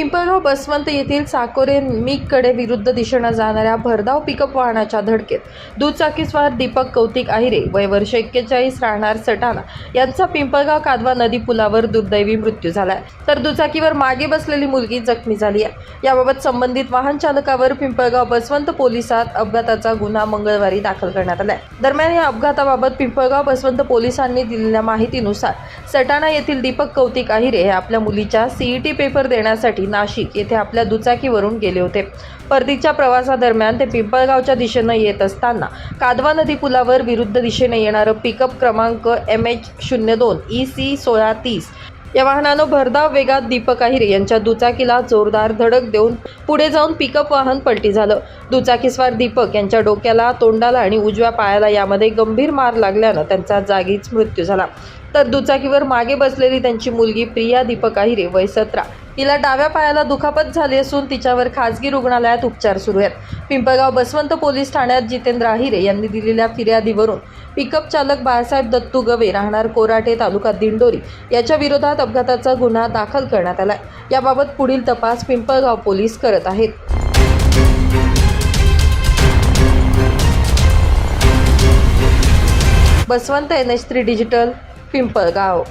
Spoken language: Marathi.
पिंपळगाव हो, बसवंत येथील साकोरे मिककडे विरुद्ध दिशेनं जाणाऱ्या भरधाव पिकअप वाहनाच्या धडकेत दुचाकीस्वार दीपक कौतिक आहिरे वय वर्ष एक्केचाळीस राहणार सटाणा यांचा पिंपळगाव कादवा नदी पुलावर दुर्दैवी मृत्यू झालाय. तर दुचाकीवर मागे बसलेली मुलगी जखमी झाली आहे. याबाबत संबंधित वाहन चालकावर पिंपळगाव बसवंत पोलिसात अपघाताचा गुन्हा मंगळवारी दाखल करण्यात आलाय. दरम्यान या अपघाताबाबत पिंपळगाव बसवंत पोलिसांनी दिलेल्या माहितीनुसार सटाणा येथील दीपक कौतिक आहिरे हे आपल्या मुलीच्या सीईटी पेपर देण्यासाठी नाशिक येथे आपल्या दुचाकीवरून गेले होते. परतीच्या प्रवासादरम्यान ते पिंपळगावच्या दिशेनं येत असताना कादवा नदी पुलावर विरुद्ध दिशेने येणारं पिकअप क्रमांक एम एच शून्य दोन ई सी सोळा तीस. या वाहनानं भरधाव वेगात दीपक आहिरे यांच्या दुचाकीला जोरदार धडक देऊन पुढे जाऊन पिकअप वाहन पलटी झालं. दुचाकीस्वार दीपक यांच्या डोक्याला तोंडाला आणि उजव्या पायाला यामध्ये गंभीर मार लागल्यानं त्यांचा जागीच मृत्यू झाला. तर दुचाकीवर मागे बसलेली त्यांची मुलगी प्रिया दीपक आहिरे वय सतरा. तिला डाव्या पायाला दुखापत झाली असून तिच्यावर खासगी रुग्णालयात उपचार सुरू आहेत. पिंपळगाव बसवंत पोलीस ठाण्यात जितेंद्र आहिरे यांनी दिलेल्या फिर्यादीवरून पिकअप चालक बाळासाहेब दत्तू गवे राहणार कोराटे तालुका दिंडोरी याच्या विरोधात अपघाताचा गुन्हा दाखल करण्यात आला याबाबत पुढील तपास पिंपळगाव पोलीस करत आहेत. Baswant N H three digital Pimpalgaon.